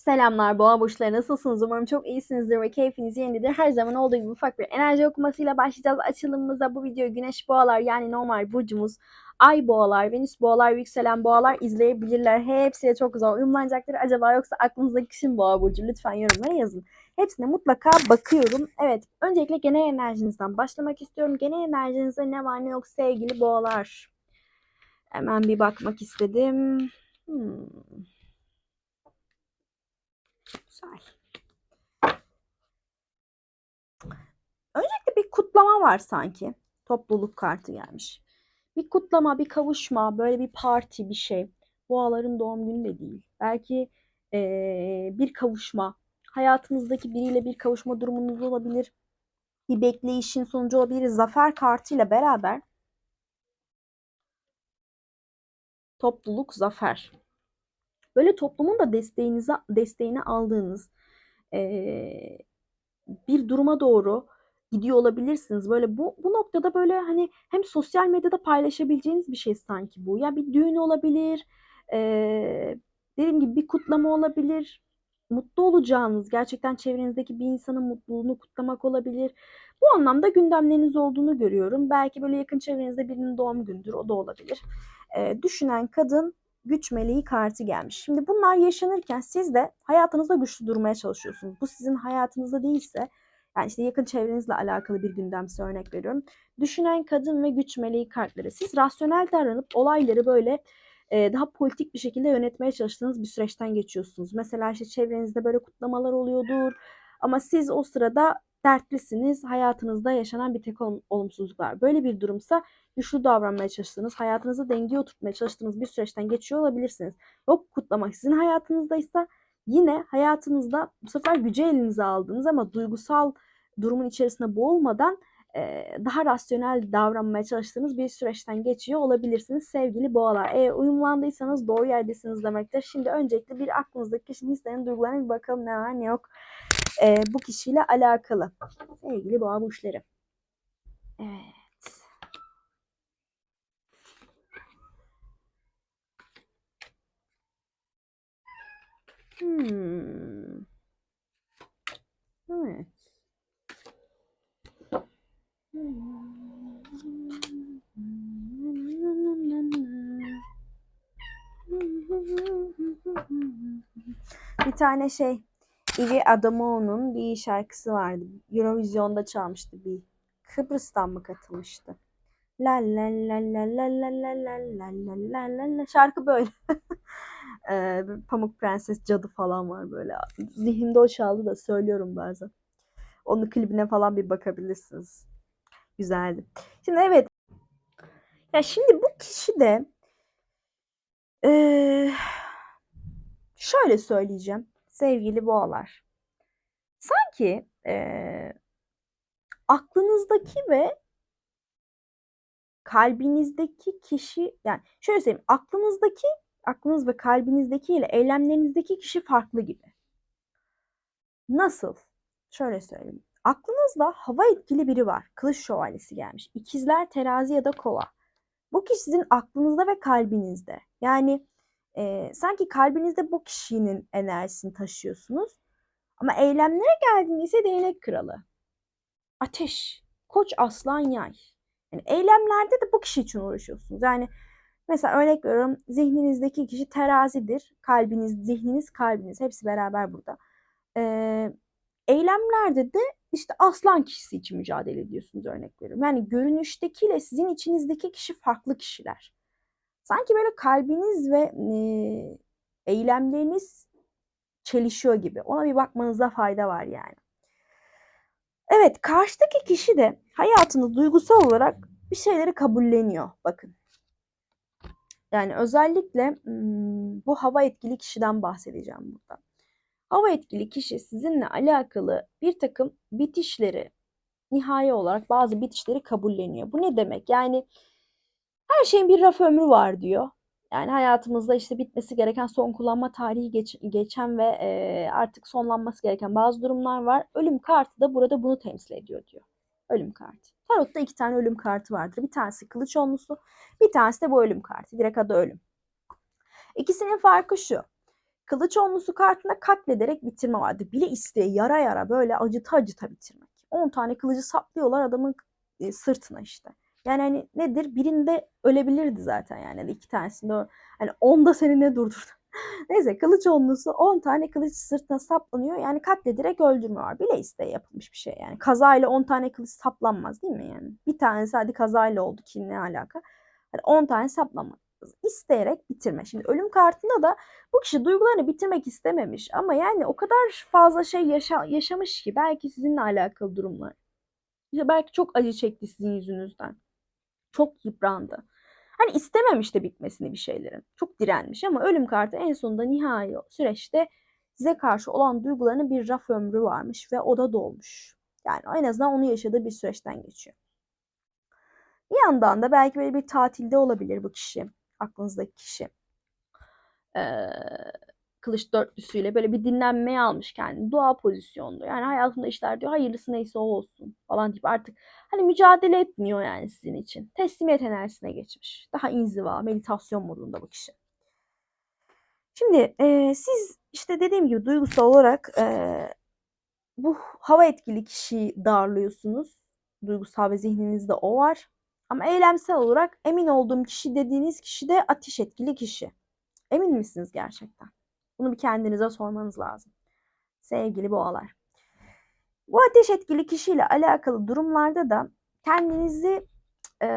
Selamlar boğa burçları nasılsınız? Umarım çok iyisinizdir ve keyfiniz yerindedir. Her zaman olduğu gibi ufak bir enerji okumasıyla başlayacağız açılımımıza. Bu videoyu güneş boğalar yani normal burcumuz, ay boğalar, venüs boğalar, yükselen boğalar izleyebilirler. Hepsiyle çok güzel uyumlanacaktır. Acaba yoksa aklınızdaki kişinin boğa burcu? Lütfen yorumlara yazın. Hepsine mutlaka bakıyorum. Evet öncelikle genel enerjinizden başlamak istiyorum. Genel enerjinizde ne var ne yok sevgili boğalar. Hemen bir bakmak istedim. Hmm. Güzel. Öncelikle bir kutlama var sanki. Topluluk kartı gelmiş. Bir kutlama, bir kavuşma, böyle bir parti, bir şey. Boğaların doğum günü de değil. Belki eee, bir kavuşma. Hayatınızdaki biriyle bir kavuşma durumunuz olabilir. Bir bekleyişin sonucu olabilir. Zafer kartıyla beraber topluluk, zafer. Böyle toplumun da desteğinizi desteğini aldığınız eee, bir duruma doğru gidiyor olabilirsiniz. Böyle bu bu noktada böyle hani hem sosyal medyada paylaşabileceğiniz bir şey sanki bu. Ya bir düğün olabilir, eee, dediğim gibi bir kutlama olabilir. Mutlu olacağınız, gerçekten çevrenizdeki bir insanın mutluluğunu kutlamak olabilir. Bu anlamda gündemleriniz olduğunu görüyorum. Belki böyle yakın çevrenizde birinin doğum gündür, o da olabilir. Eee, düşünen kadın güç meleği kartı gelmiş. Şimdi bunlar yaşanırken siz de hayatınızda güçlü durmaya çalışıyorsunuz. Bu sizin hayatınızda değilse yani işte yakın çevrenizle alakalı bir gündem size örnek veriyorum. Düşünen kadın ve güç meleği kartları. Siz rasyonel davranıp olayları böyle e, daha politik bir şekilde yönetmeye çalıştığınız bir süreçten geçiyorsunuz. Mesela işte çevrenizde böyle kutlamalar oluyordur ama siz o sırada dertlisiniz. Hayatınızda yaşanan bir tek olumsuzluklar. Böyle bir durumsa güçlü davranmaya çalıştığınız, hayatınızı dengeye oturtmaya çalıştığınız bir süreçten geçiyor olabilirsiniz. Yok kutlamak sizin hayatınızdaysa yine hayatınızda bu sefer gücü elinize aldığınız ama duygusal durumun içerisinde boğulmadan e, daha rasyonel davranmaya çalıştığınız bir süreçten geçiyor olabilirsiniz sevgili boğalar. Eğer uyumlandıysanız doğru yerdesiniz demektir. Şimdi öncelikle bir aklınızdaki kişinin hislerine duygularına bir bakalım ne var ne yok e, bu kişiyle alakalı. Sevgili boğa burçları. Evet. Hmm. Evet. Bir tane şey İvi Adamoğlu'nun bir şarkısı vardı. Eurovision'da çalmıştı bir. Kıbrıs'tan mı katılmıştı? La la la la la la la la la la la la şarkı böyle. Ee, Pamuk Prenses cadı falan var böyle. Zihnimde o çaldı da söylüyorum bazen. Onun klibine falan bir bakabilirsiniz. Güzeldi. Şimdi evet. Ya şimdi bu kişi de ee, şöyle söyleyeceğim sevgili boğalar. Sanki ee, aklınızdaki ve kalbinizdeki kişi yani şöyle söyleyeyim aklınızdaki aklınız ve kalbinizdeki ile eylemlerinizdeki kişi farklı gibi. Nasıl? Şöyle söyleyeyim. Aklınızda hava etkili biri var. Kılıç şövalyesi gelmiş. İkizler, terazi ya da kova. Bu kişi sizin aklınızda ve kalbinizde. Yani e, sanki kalbinizde bu kişinin enerjisini taşıyorsunuz. Ama eylemlere geldiğinde ise değnek kralı. Ateş, koç, aslan, yay. Yani eylemlerde de bu kişi için uğraşıyorsunuz. Yani mesela örnek veriyorum zihninizdeki kişi terazidir. Kalbiniz, zihniniz, kalbiniz hepsi beraber burada. Ee, eylemlerde de işte aslan kişisi için mücadele ediyorsunuz örnek veriyorum. Yani görünüştekiyle sizin içinizdeki kişi farklı kişiler. Sanki böyle kalbiniz ve e, eylemleriniz çelişiyor gibi. Ona bir bakmanıza fayda var yani. Evet, karşıdaki kişi de hayatında duygusal olarak bir şeyleri kabulleniyor. Bakın. Yani özellikle bu hava etkili kişiden bahsedeceğim burada. Hava etkili kişi sizinle alakalı bir takım bitişleri, nihai olarak bazı bitişleri kabulleniyor. Bu ne demek? Yani her şeyin bir raf ömrü var diyor. Yani hayatımızda işte bitmesi gereken son kullanma tarihi geç, geçen ve e, artık sonlanması gereken bazı durumlar var. Ölüm kartı da burada bunu temsil ediyor diyor. Ölüm kartı. Tarot'ta iki tane ölüm kartı vardır. Bir tanesi kılıç onlusu, bir tanesi de bu ölüm kartı. Direkt adı ölüm. İkisinin farkı şu. Kılıç onlusu kartında katlederek bitirme vardı. Bile isteye yara yara böyle acıta acıta bitirmek. 10 tane kılıcı saplıyorlar adamın e, sırtına işte. Yani hani nedir? Birinde ölebilirdi zaten yani. Hani iki tanesinde hani onda seni ne durdurdu? Neyse kılıç onlusu 10 tane kılıç sırtına saplanıyor. Yani katlederek öldürme var. Bile isteye yapılmış bir şey yani. Kazayla 10 tane kılıç saplanmaz değil mi yani? Bir tanesi hadi kazayla oldu ki ne alaka? Hani 10 tane saplanmaz. İsteyerek bitirme. Şimdi ölüm kartında da bu kişi duygularını bitirmek istememiş ama yani o kadar fazla şey yaşa- yaşamış ki belki sizinle alakalı durumlar. İşte belki çok acı çekti sizin yüzünüzden. Çok yıprandı. Hani istememiş de bitmesini bir şeylerin. Çok direnmiş ama ölüm kartı en sonunda nihai süreçte size karşı olan duygularının bir raf ömrü varmış ve o da dolmuş. Yani en azından onu yaşadığı bir süreçten geçiyor. Bir yandan da belki böyle bir tatilde olabilir bu kişi. Aklınızdaki kişi. Ee, kılıç dörtlüsüyle böyle bir dinlenmeye almış kendini. Dua pozisyonda. Yani hayatında işler diyor hayırlısı neyse o olsun falan deyip artık hani mücadele etmiyor yani sizin için. Teslimiyet enerjisine geçmiş. Daha inziva, meditasyon modunda bu kişi. Şimdi e, siz işte dediğim gibi duygusal olarak e, bu hava etkili kişiyi darlıyorsunuz. Duygusal ve zihninizde o var. Ama eylemsel olarak emin olduğum kişi dediğiniz kişi de ateş etkili kişi. Emin misiniz gerçekten? Bunu bir kendinize sormanız lazım. Sevgili boğalar. Bu ateş etkili kişiyle alakalı durumlarda da kendinizi e,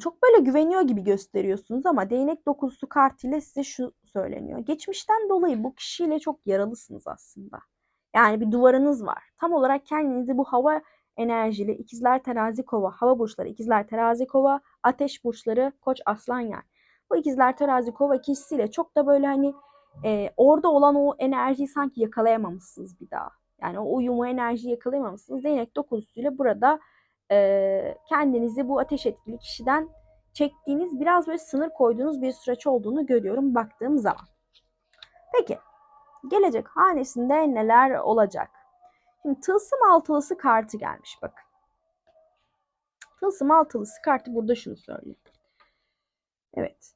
çok böyle güveniyor gibi gösteriyorsunuz ama değnek dokuzusu kartıyla size şu söyleniyor. Geçmişten dolayı bu kişiyle çok yaralısınız aslında. Yani bir duvarınız var. Tam olarak kendinizi bu hava enerjili ikizler terazi kova, hava burçları ikizler terazi kova, ateş burçları koç aslan yer. Bu ikizler terazi kova kişisiyle çok da böyle hani e, orada olan o enerjiyi sanki yakalayamamışsınız bir daha. Yani o uyumu enerjiyi yakalayamamışsınız. Değnek dokuzusuyla burada e, kendinizi bu ateş etkili kişiden çektiğiniz biraz böyle sınır koyduğunuz bir süreç olduğunu görüyorum baktığım zaman. Peki gelecek hanesinde neler olacak? Şimdi tılsım altılısı kartı gelmiş bakın. Tılsım altılısı kartı burada şunu söylüyor. Evet.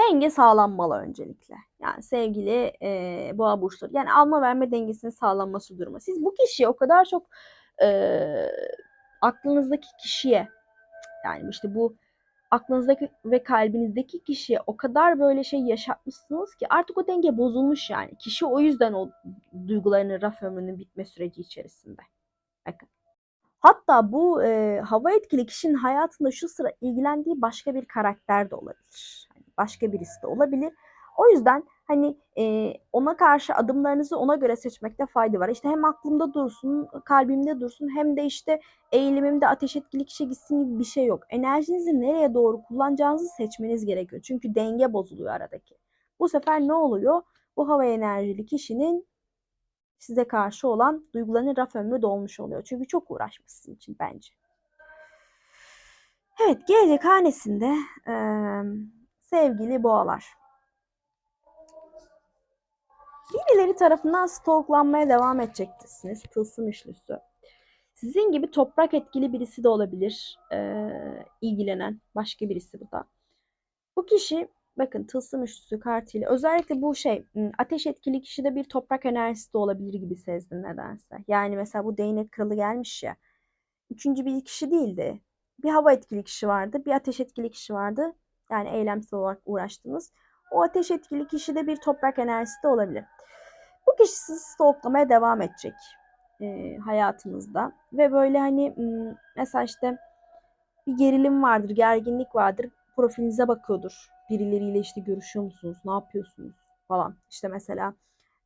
Denge sağlanmalı öncelikle. Yani sevgili e, boğa burçları. Yani alma verme dengesinin sağlanması durumu. Siz bu kişiye o kadar çok e, aklınızdaki kişiye yani işte bu aklınızdaki ve kalbinizdeki kişiye o kadar böyle şey yaşatmışsınız ki artık o denge bozulmuş yani. Kişi o yüzden o duygularının raf ömrünün bitme süreci içerisinde. Hatta bu e, hava etkili kişinin hayatında şu sıra ilgilendiği başka bir karakter de olabilir. Hani başka birisi de olabilir. O yüzden hani e, ona karşı adımlarınızı ona göre seçmekte fayda var. İşte hem aklımda dursun, kalbimde dursun hem de işte eğilimimde ateş etkili kişi gitsin gibi bir şey yok. Enerjinizi nereye doğru kullanacağınızı seçmeniz gerekiyor. Çünkü denge bozuluyor aradaki. Bu sefer ne oluyor? Bu hava enerjili kişinin size karşı olan duygularının raf ömrü dolmuş oluyor. Çünkü çok uğraşmışsın için bence. Evet, gelecek hanesinde e, sevgili boğalar. Birileri tarafından stalklanmaya devam edeceksiniz. Tılsım üçlüsü. Sizin gibi toprak etkili birisi de olabilir. E, ilgilenen başka birisi bu da. Bu kişi bakın tılsım üçlüsü kartıyla özellikle bu şey ateş etkili kişide bir toprak enerjisi de olabilir gibi sezdim nedense. Yani mesela bu değnek kralı gelmiş ya. Üçüncü bir kişi değildi. Bir hava etkili kişi vardı. Bir ateş etkili kişi vardı. Yani eylemsel olarak uğraştınız. O ateş etkili kişide bir toprak enerjisi de olabilir. Bu kişi sizi stalklamaya devam edecek e, hayatınızda. Ve böyle hani mesela işte bir gerilim vardır, gerginlik vardır profilinize bakıyordur. Birileriyle işte görüşüyor musunuz, ne yapıyorsunuz falan. İşte mesela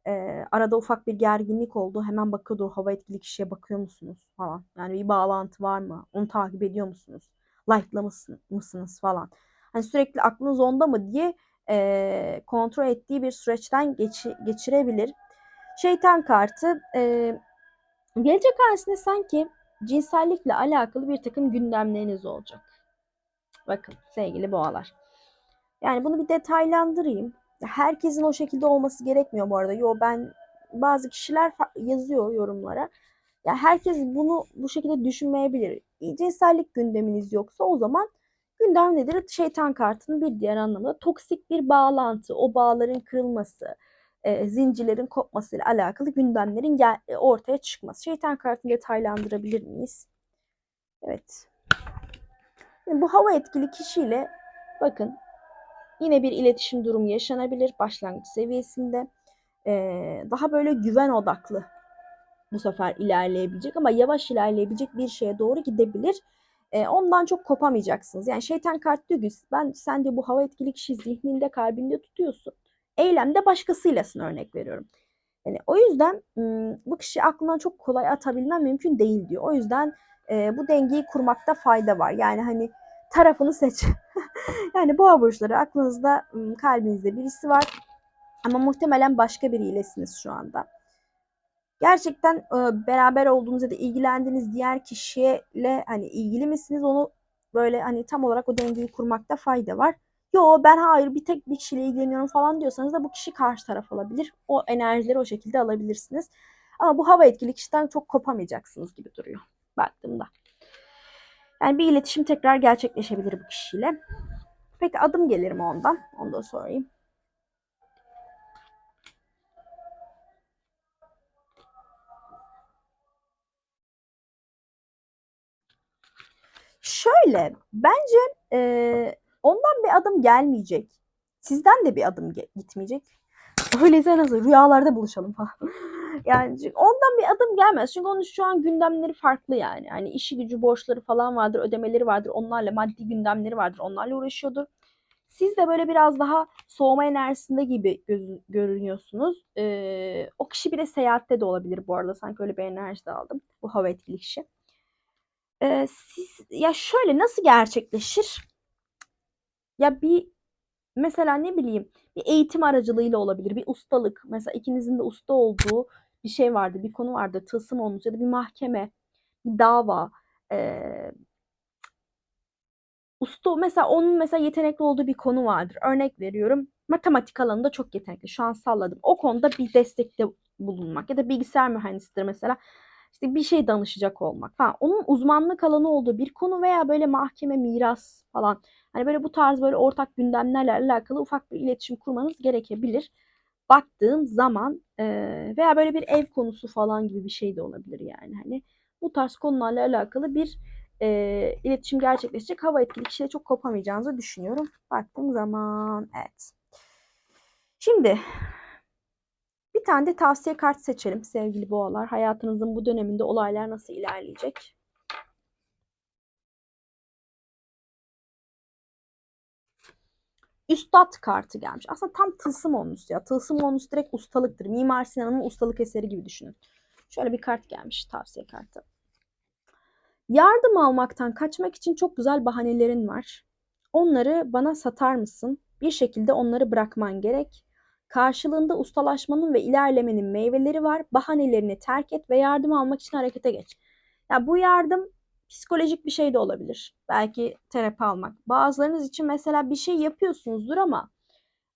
e, arada ufak bir gerginlik oldu. Hemen bakıyordur hava etkili kişiye bakıyor musunuz falan. Yani bir bağlantı var mı? Onu takip ediyor musunuz? Like'lamışsın mısınız falan. Hani sürekli aklınız onda mı diye e, kontrol ettiği bir süreçten geç, geçirebilir. Şeytan kartı e, gelecek hanesinde sanki cinsellikle alakalı bir takım gündemleriniz olacak. Bakın sevgili boğalar. Yani bunu bir detaylandırayım. Herkesin o şekilde olması gerekmiyor bu arada. Yo ben bazı kişiler yazıyor yorumlara. Ya herkes bunu bu şekilde düşünmeyebilir. Cinsellik gündeminiz yoksa o zaman Gündem nedir? Şeytan kartının bir diğer anlamı da toksik bir bağlantı, o bağların kırılması, e, zincirlerin kopmasıyla alakalı gündemlerin gel- e, ortaya çıkması. Şeytan kartını detaylandırabilir miyiz? Evet. Şimdi bu hava etkili kişiyle bakın yine bir iletişim durumu yaşanabilir başlangıç seviyesinde. Ee, daha böyle güven odaklı bu sefer ilerleyebilecek ama yavaş ilerleyebilecek bir şeye doğru gidebilir. Ee, ondan çok kopamayacaksınız. Yani şeytan kart diyor ben sen de bu hava etkili kişi zihninde kalbinde tutuyorsun. Eylemde başkasıylasın örnek veriyorum. Yani o yüzden bu kişi aklından çok kolay atabilmen mümkün değil diyor. O yüzden e, bu dengeyi kurmakta fayda var. Yani hani tarafını seç. yani boğa burçları aklınızda kalbinizde birisi var ama muhtemelen başka biriylesiniz şu anda. Gerçekten e, beraber olduğunuz ya da ilgilendiğiniz diğer kişiyle hani ilgili misiniz onu böyle hani tam olarak o dengeyi kurmakta fayda var. Yo ben hayır bir tek bir kişiyle ilgileniyorum falan diyorsanız da bu kişi karşı taraf olabilir. O enerjileri o şekilde alabilirsiniz. Ama bu hava etkili kişiden çok kopamayacaksınız gibi duruyor baktığımda. Yani bir iletişim tekrar gerçekleşebilir bu kişiyle. Peki adım gelir mi ondan? Onu da sorayım. Şöyle, bence e, ondan bir adım gelmeyecek. Sizden de bir adım gitmeyecek. Öyleyse nasıl rüyalarda buluşalım falan. yani ondan bir adım gelmez. Çünkü onun şu an gündemleri farklı yani. Hani işi gücü borçları falan vardır, ödemeleri vardır. Onlarla maddi gündemleri vardır. Onlarla uğraşıyordur. Siz de böyle biraz daha soğuma enerjisinde gibi göz, görünüyorsunuz. Ee, o kişi bir de seyahatte de olabilir bu arada. Sanki öyle bir enerji de aldım. Bu hava etkili kişi. Ee, siz ya şöyle nasıl gerçekleşir? Ya bir mesela ne bileyim bir eğitim aracılığıyla olabilir. Bir ustalık. Mesela ikinizin de usta olduğu bir şey vardı. Bir konu vardı. Tılsım olmuş ya da bir mahkeme, bir dava. Ee, usta mesela onun mesela yetenekli olduğu bir konu vardır. Örnek veriyorum. Matematik alanında çok yetenekli. Şu an salladım. O konuda bir destekte bulunmak ya da bilgisayar mühendisidir mesela işte bir şey danışacak olmak falan. Onun uzmanlık alanı olduğu bir konu veya böyle mahkeme, miras falan. Hani böyle bu tarz böyle ortak gündemlerle alakalı ufak bir iletişim kurmanız gerekebilir. Baktığım zaman e, veya böyle bir ev konusu falan gibi bir şey de olabilir yani. Hani bu tarz konularla alakalı bir e, iletişim gerçekleşecek. Hava etkili kişiyle çok kopamayacağınızı düşünüyorum. Baktığım zaman evet. Şimdi bir tane de tavsiye kart seçelim sevgili boğalar. Hayatınızın bu döneminde olaylar nasıl ilerleyecek? Üstad kartı gelmiş. Aslında tam tılsım onus ya. Tılsım onus direkt ustalıktır. Mimar Sinan'ın ustalık eseri gibi düşünün. Şöyle bir kart gelmiş tavsiye kartı. Yardım almaktan kaçmak için çok güzel bahanelerin var. Onları bana satar mısın? Bir şekilde onları bırakman gerek. Karşılığında ustalaşmanın ve ilerlemenin meyveleri var. Bahanelerini terk et ve yardım almak için harekete geç. Ya bu yardım psikolojik bir şey de olabilir. Belki terapi almak. Bazılarınız için mesela bir şey yapıyorsunuzdur ama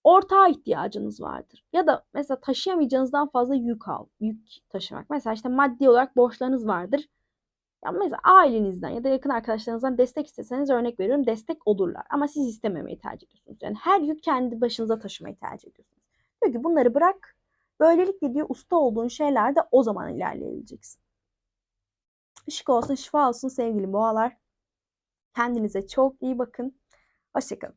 ortağa ihtiyacınız vardır. Ya da mesela taşıyamayacağınızdan fazla yük al, yük taşımak. Mesela işte maddi olarak borçlarınız vardır. Ya mesela ailenizden ya da yakın arkadaşlarınızdan destek isteseniz örnek veriyorum destek olurlar. Ama siz istememeyi tercih ediyorsunuz. Yani her yük kendi başınıza taşımayı tercih ediyorsunuz. Diyor ki bunları bırak. Böylelikle diyor usta olduğun şeylerde o zaman ilerleyebileceksin. Işık olsun, şifa olsun sevgili boğalar. Kendinize çok iyi bakın. Hoşçakalın.